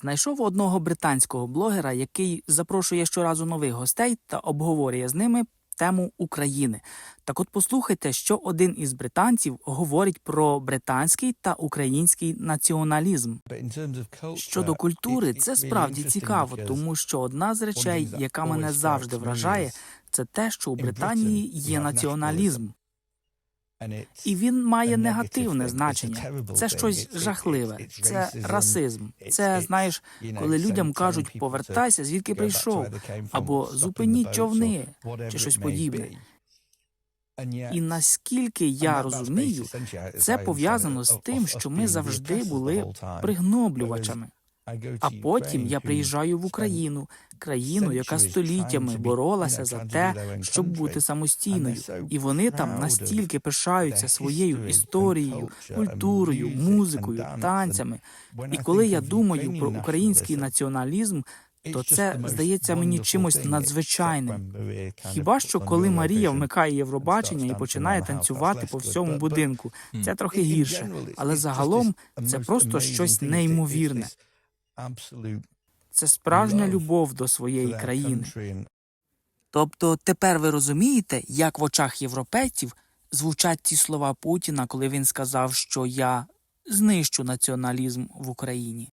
Знайшов одного британського блогера, який запрошує щоразу нових гостей та обговорює з ними тему України. Так от послухайте, що один із британців говорить про британський та український націоналізм. Щодо культури, це справді цікаво, тому що одна з речей, яка мене завжди вражає, це те, що у Британії є націоналізм. І він має негативне значення. Це щось жахливе, це расизм. Це знаєш, коли людям кажуть повертайся, звідки прийшов, або зупиніть човни, чи щось подібне. І наскільки я розумію, це пов'язано з тим, що ми завжди були пригноблювачами. А потім я приїжджаю в Україну, країну, яка століттями боролася за те, щоб бути самостійною, і вони там настільки пишаються своєю історією, культурою, музикою, танцями. І коли я думаю про український націоналізм, то це здається мені чимось надзвичайним. Хіба що коли Марія вмикає Євробачення і починає танцювати по всьому будинку, це трохи гірше, але загалом це просто щось неймовірне. Це справжня любов до своєї країни. Тобто тепер ви розумієте, як в очах європейців звучать ті слова Путіна, коли він сказав, що я знищу націоналізм в Україні.